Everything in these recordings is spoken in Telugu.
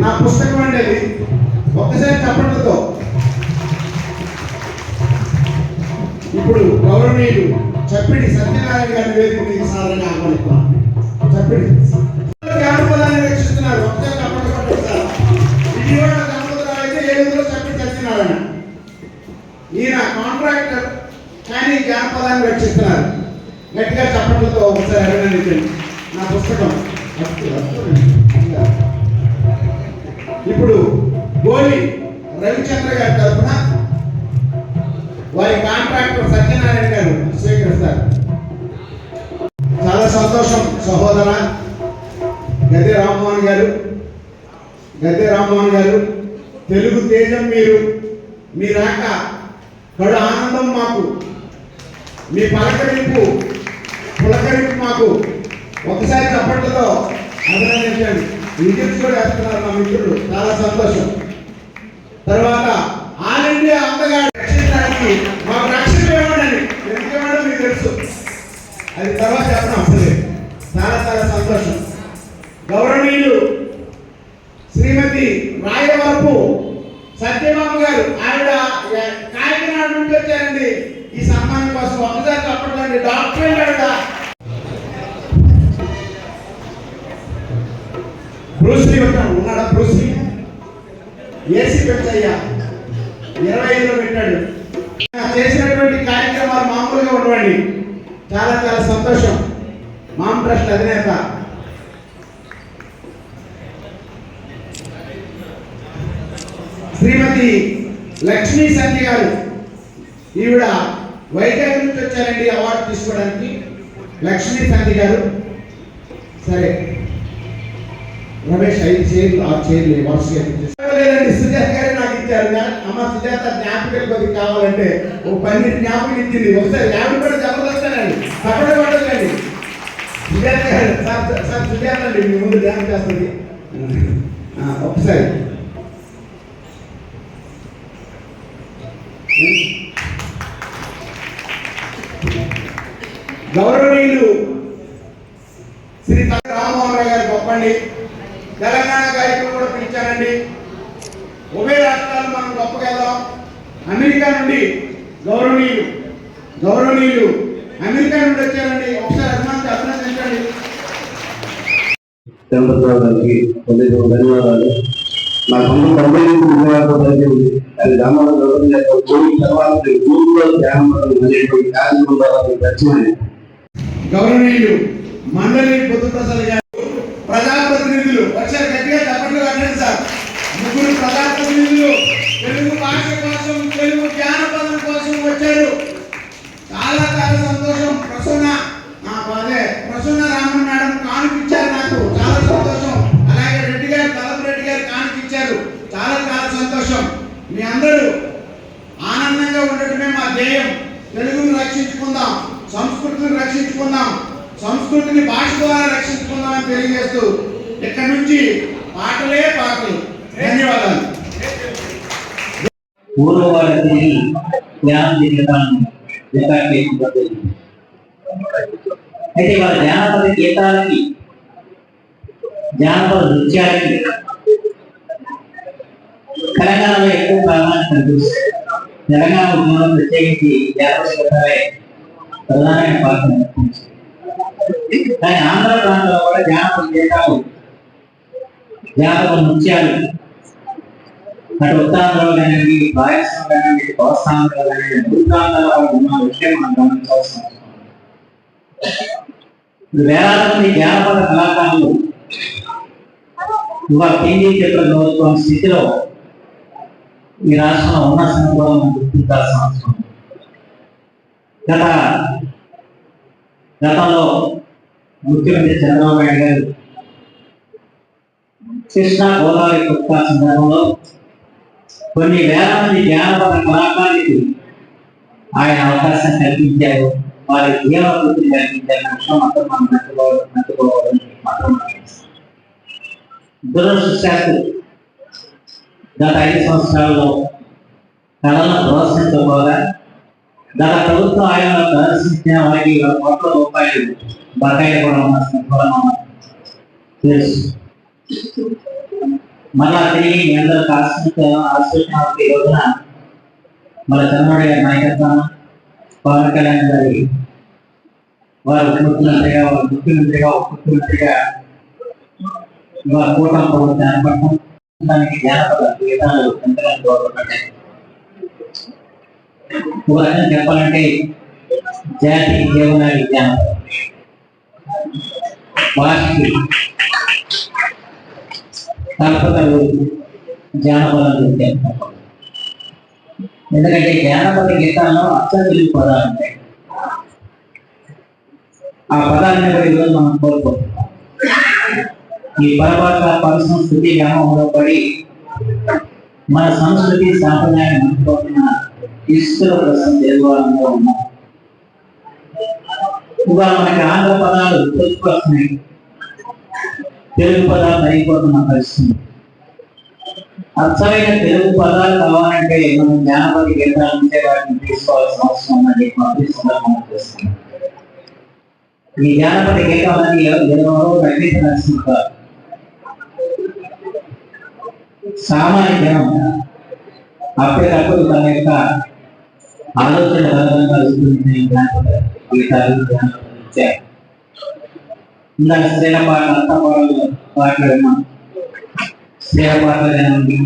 నా పుస్తకం అండి అది. ఒక్కసారి చప్పట్లతో ఇప్పుడు గౌరవనీయుడు చెప్పిడి సత్యనారాయణ గారి వేదిక మీద సాధారణంగా ఆహ్వానిస్తున్నాం చెప్పిడి. జానపదాన్ని రక్షిస్తున్నారు ఒక్కసారి చప్పట్లు కొట్టండి సార్. విజయవాడ జానపదాలు అయితే ఏడుగులో చప్పిడి సత్యనారాయణ. ఈయన కాంట్రాక్టర్ కానీ జానపదాన్ని రక్షిస్తున్నారు గట్టిగా చప్పట్లతో ఒకసారి అభినందించండి. నా పుస్తకం. ఇప్పుడు గోలి రవిచంద్ర గారి తరఫున వారి కాంట్రాక్టర్ సత్యనారాయణ గారు స్వీకరిస్తారు. చాలా సంతోషం సహోదర గద్దె రామ్మోహన్ గారు గద్దె రామ్మోహన్ గారు తెలుగు తేజం మీరు మీ రాక కడు ఆనందం మాకు మీ పలకరింపు పులకరింపు మాకు. ఒకసారి చప్పట్లతో అభినందించండి. విజిట్స్ కూడా వేస్తున్నారు మా మిత్రులు. చాలా సంతోషం. తర్వాత ఆల్ ఇండియా అందగాడు రక్షించడానికి మాకు రక్షణ ఇవ్వండి. ఎందుకు ఇవ్వడం మీకు తెలుసు. అది తర్వాత చెప్పడం అసలే చాలా చాలా సంతోషం. గౌరవనీయులు శ్రీమతి రాయవరపు సత్యమామ గారు ఆవిడ కాకినాడ నుండి వచ్చారండి. ఈ సన్మానం కోసం ఒకసారి చెప్పండి డాక్టర్ ఆవిడ బ్రూస్లీ ఉంటాడు ఉన్నాడా బ్రూస్లీ? ఏసీ పెంచయ్యా ఇరవై ఐదులో పెట్టాడు. చేసినటువంటి కార్యక్రమాలు మామూలుగా ఉండవండి. చాలా చాలా సంతోషం. మామ్ ట్రస్ట్ అధినేత. శ్రీమతి లక్ష్మీ సంధి గారు ఈవిడ వైజాగ్ నుంచి వచ్చారండి అవార్డు తీసుకోవడానికి. లక్ష్మీ సంధి గారు. సరే. రమేష్ ఐదు చైర్లు ఆరు చైర్లు వరుసగా లేదండి సుజాత గారే నాకు ఇచ్చారు. అమ్మ సుజాత జ్ఞాపకాలు కొద్దిగా కావాలంటే ఓ పన్నెండు జ్ఞాపకం ఇచ్చింది. ఒకసారి యాభై కూడా జబర్దస్తానండి తప్పకుండా పడదండి సుజాత గారు సార్ సార్ సుజాత అండి మీ ముందు ధ్యానం చేస్తుంది. ఒకసారి. గౌరవనీయులు శ్రీ రామ్మోహన్ రావు గారు గొప్పండి తెలంగాణ గాయకులు కూడా పిలిచారండి. ఉభయ రాష్ట్రాలు మనం గొప్పగెళ్దాం అమెరికా నుండి గౌరవనీయులు గౌరవనీయులు అమెరికా నుండి వచ్చారండి. ఒకసారి అభిమానికి అభినందించండి. ధన్యవాదాలు. నా సొంత తొంభై జరిగింది అది యొక్క కోవిడ్ తర్వాత గౌరవనీయులు మండలి బుద్ధప్రసాద్ గారు ప్రజాప్రతినిధులు. వచ్చే గట్టిగా తప్పట్లు కట్టండి సార్. ముగ్గురు ప్రజాప్రతినిధులు. తెలుగు భాష కోసం తెలుగు జానపదం కోసం వచ్చారు చాలా చాలా సంతోషం ప్రసన్న ఆ, అదే ప్రసన్న రామన్ మేడం కానుకిచ్చారు నాకు చాలా సంతోషం అలాగే రెడ్డి గారు తలపు రెడ్డి గారు కానుకిచ్చారు చాలా చాలా సంతోషం మీ అందరూ ఆనందంగా ఉండటమే మా ధ్యేయం తెలుగును రక్షించుకుందాం సంస్కృతిని రక్షించుకుందాం సంస్కృతిని భాష ద్వారా రక్షించుకుందాం అని తెలియజేస్తూ ఇక్కడి నుంచి పాటలే పాటలు ధన్యవాదాలు పూర్వ వాళ్ళకి జ్ఞానం జీవితాలను రికార్డ్ చేయకపోతే అయితే వాళ్ళ జానపద గీతాలకి జానపద నృత్యాలకి తెలంగాణలో ఎక్కువ ప్రాధాన్యత కనిపిస్తుంది తెలంగాణ ఉద్యమంలో ప్రత్యేకించి జానపద ప్రధానమైన పాత్ర కానీ ఆంధ్ర ప్రాంతంలో కూడా జానపద గీతాలు జానపద నృత్యాలు అటు ఉత్తరాంధ్రలో కానివ్వండి రాయలసీమ కానివ్వండి కోస్తాంధ్రలో కానివ్వండి మూడు ఉన్న విషయం మనం గమనించవలసిన వేలాది మంది జానపద కళాకారులు ఇవాళ టీవీ చిత్ర ప్రభుత్వం స్థితిలో ఈ రాష్ట్రంలో ఉన్న సంగతి మనం గుర్తించాల్సిన అవసరం గత గతంలో ముఖ్యమంత్రి చంద్రబాబు నాయుడు గారు కృష్ణా గోదావరి పుస్తకాల సందర్భంలో కొన్ని వేల మంది జానపద కళాకారులకు ఆయన అవకాశం కల్పించారు వారి జీవన వృత్తిని కల్పించారు అనే విషయం మాత్రం మనం నట్టుకోవాలి నట్టుకోవాలని మాత్రం దురదృష్టశాత్తు గత ఐదు సంవత్సరాల్లో కళలను ప్రోత్సహించకపోగా గత ప్రభుత్వం ఆయన ప్రదర్శించిన వారికి కోట్ల రూపాయలు బకాయిలు కూడా ఉన్న సంగతి కూడా మనం తెలుసు మళ్ళా తిరిగి మీ అందరూ ఆశించిన ఆశించిన ఈ రోజున మన చంద్రబాబు గారి నాయకత్వం పవన్ కళ్యాణ్ గారి వారు ముఖ్యమంత్రిగా వారు ముఖ్యమంత్రిగా ఉప వారు కూటమి ప్రభుత్వం ఏర్పడటం దానికి జానపద గీతాలు ఎంతగా దోహదపడ్డాయి. ఒక రకంగా చెప్పాలంటే జాతి జీవనాడి జానపదం భాషకి కల్పతలు జానపదం గురించి ఎందుకంటే జానపద గీతాల్లో అచ్చలు పదాలు ఉంటాయి. ఆ పదాలను కూడా ఈరోజు మనం కోల్పోతున్నాం. ఈ పరభాష పరిసంస్కృతి గ్రామంలో పడి మన సంస్కృతి సాంప్రదాయం మర్చిపోతున్న ఇసుకల ప్రశ్న దేవాలయంలో ఉన్నాం. ఇవాళ మనకి ఆంధ్ర పదాలు తెలుసుకొస్తున్నాయి తెలుగు పదాలు అయిపోతున్న పరిస్థితి అచ్చమైన తెలుగు పదాలు కావాలంటే మనం జ్ఞానపతి గీతాల నుంచే వాటిని తీసుకోవాల్సిన అవసరం ఉందని మాకు ఈ సందర్భంగా చేస్తున్నాం ఈ జానపద గీతాలని ఎవరో రచయిత నరసింహ సామాన్య జనం అప్పటికప్పుడు తన యొక్క ఆలోచన బలంగా రూపొందించిన జానపద గీతాలు జానపద నృత్యాలు. ఇందాక స్త్రీల పాటలు అంత పాటలు పాటలు స్త్రీల పాటలు కానివ్వండి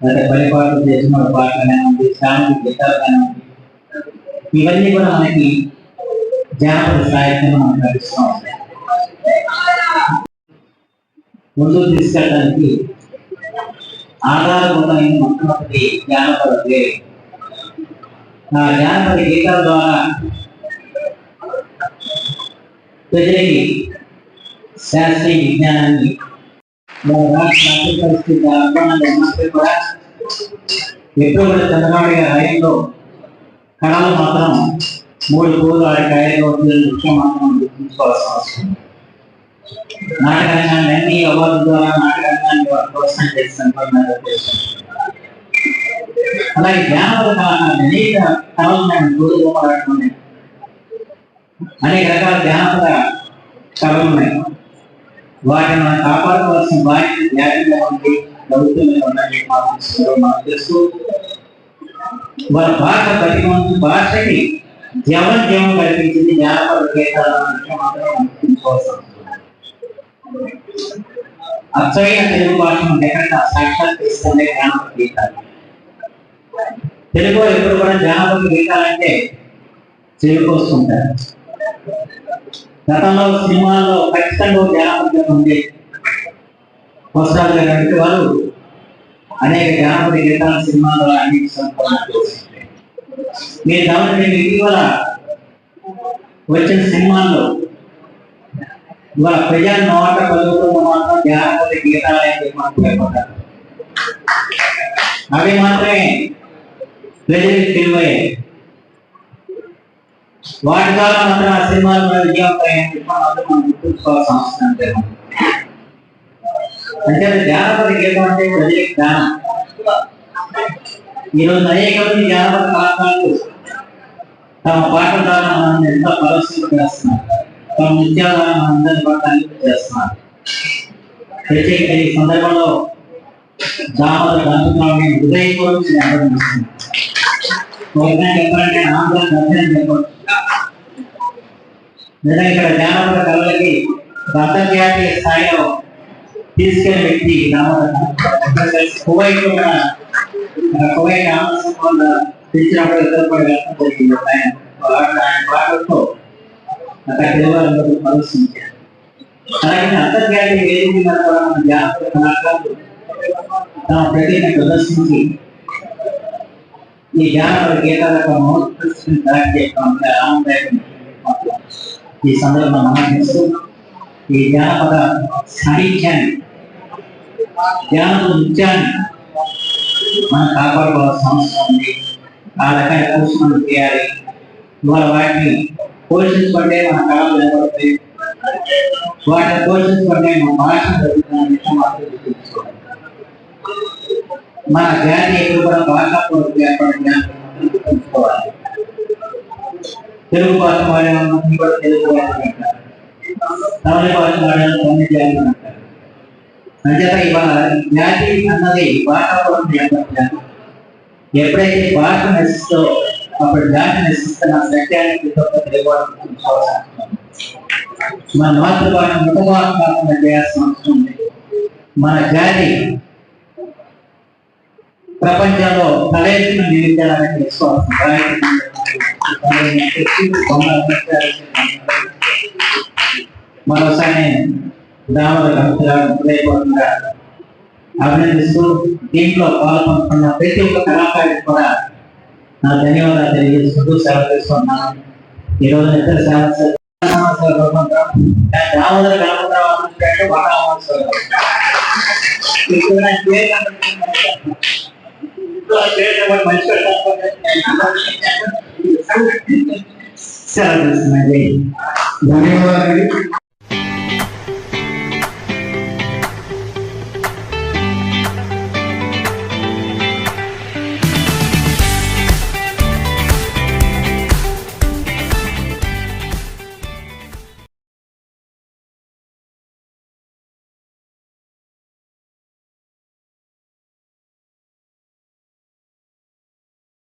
లేదా పని పాటలు చేసిన పాటలు కానివ్వండి శాంతి గీతాలు కానివ్వండి ఇవన్నీ కూడా మనకి జానపద సాహిత్యం మనం లభిస్తూ ఉంటాయి ముందుకు తీసుకెళ్ళడానికి ఆధారభూతమైన మొట్టమొదటి జానపద పేరు. ఆ జానపద గీతాల ద్వారా ప్రజలకి శాస్త్రీయ విజ్ఞానాన్ని మన రాష్ట్ర ఆర్థిక పరిస్థితి అధ్వానంగా ఉన్నప్పటికీ కూడా ఎప్పుడు కూడా చంద్రబాబు గారి హయాంలో కళలు మాత్రం మూడు పూలు ఆడి కాయలు వృక్షం మాత్రం గుర్తుంచుకోవాల్సిన అవసరం ఉంది. అన్ని అవార్డు ద్వారా నాటకంగాన్ని వారు ప్రోత్సాహం చేస్తున్నారు అలాగే జానపద కళ అనేక కళలు ఉన్నాయి పూలు అనేక రకాల జానపద కళలు ఉన్నాయి. వాటిని మనం కాపాడుకోవాల్సిన బాధ్యత జాగ్రత్తగా ఉంది ప్రభుత్వం మీద ఉందని మాకు తెలుసు. మాకు తెలుసు వారి భాష బతికి భాషకి జీవన జీవం కల్పించింది జానపద గీతాల విషయం మాత్రం మనం గుర్తుంచుకోవాల్సిన అవసరం ఉంది. అచ్చమైన తెలుగు భాషను ఎక్కడ సాక్షాత్కరిస్తుంది జానపద గీతాలు తెలుగు ఎప్పుడు కూడా జానపద గీతాలంటే చెవికి వస్తుంటారు గతంలో సినిమాల్లో ఖచ్చితంగా జానపద్యం ఉంది వస్త్రాలు గారు వారు అనేక జానపద గీతాల సినిమాల్లో అన్ని సంపాదన చేశారు. మీరు గమనించండి ఇటీవల వచ్చిన సినిమాల్లో ఇవాళ ప్రజా నోట పలుకుతున్న మాత్రం జానపద గీతాలే మాట్లాడుకుంటారు అవి మాత్రమే ప్రజలకు తెలివయ్యాయి వాటి ద్వారా మాత్రం ఆ సినిమాలు మన విజయవంతమయ్యాయని చెప్పి మనం గుర్తుంచుకోవాల్సిన అవసరం అంతే అంటే జానపద గీతం అంటే ప్రజలకు జ్ఞానం. ఈరోజు అనేక మంది జానపద పాఠాలు తమ పాటల ద్వారా మనం ఎంతో ప్రదర్శన చేస్తున్నారు. తమ నృత్యాల ద్వారా మన అందరి పాఠాలు చేస్తున్నారు. ప్రత్యేక ఈ సందర్భంలో దామోదర దంపతులని హృదయపూర్వక అభినందిస్తున్నాను ఒక విధంగా చెప్పాలంటే ఆంధ్ర దర్శనం చెప్పవచ్చు నిజంగా ఇక్కడ జానపద కళలకి ఒక అంతర్జాతీయ స్థాయిలో తీసుకెళ్ళిన వ్యక్తి దామోదర కువైట్ కూడా ఆ కువైట్ ఆంధ్ర తెచ్చినప్పుడు ఇద్దరు కూడా వెళ్ళడం జరిగింది ఆయన వాడు ఆయన పాటలతో అక్కడ దేవాలయంలో ప్రదర్శించారు అలాగే అంతర్జాతీయ వేదిక మీద కూడా మన జానపద కళాకారులు తమ ప్రతిభను ప్రదర్శించి ఈ జానపద గీతాల యొక్క మౌలిక దాటి ఆనందదాయకం ఈ సందర్భంగా ఆనందిస్తూ ఈ జానపద సాహిత్యాన్ని జానపద నృత్యాన్ని మనం కాపాడుకోవాల్సిన అవసరం ఉంది ఆ రకాల పోషణలు చేయాలి ఇవాళ వాటిని పోషించుకుంటే మన కళలు నిలబడతాయి వాటిని పోషించుకుంటే మన భాష జరుగుతున్న విషయం మాత్రం గుర్తుంచుకోవాలి మన జ్ఞాని ఎప్పుడు కూడా బాగా తెలుసుకోవాలి. తెలుగు భాష వాడేవాళ్ళని కూడా తెలుగు వాళ్ళు తమిళ భాష వాడేవాళ్ళు తమిళ జాతి అంటారు. అంచేత ఇవాళ జ్ఞాతి అన్నది వాతావరణం ఎప్పుడైతే భాష నశిస్తో అప్పుడు జ్ఞాతి నశిస్తున్న సత్యానికి మన మాతృభాష మృతభాష కాకుండా చేయాల్సిన అవసరం ఉంది. మన జాతి ప్రపంచంలో తలెత్తిన నిలిచారని విశ్వాసం మరోసారి దామల అభినందిస్తూ దీంట్లో పాల్గొంటున్న ప్రతి ఒక్క కళాకారుడికి కూడా నా ధన్యవాదాలు తెలియజేసుకుంటూ సెలవు తీసుకున్నాను ఈరోజు ఇద్దరు సేవ దామోదర గణపతిరావు అన్నట్టు సెలవు ధన్యవాదాలు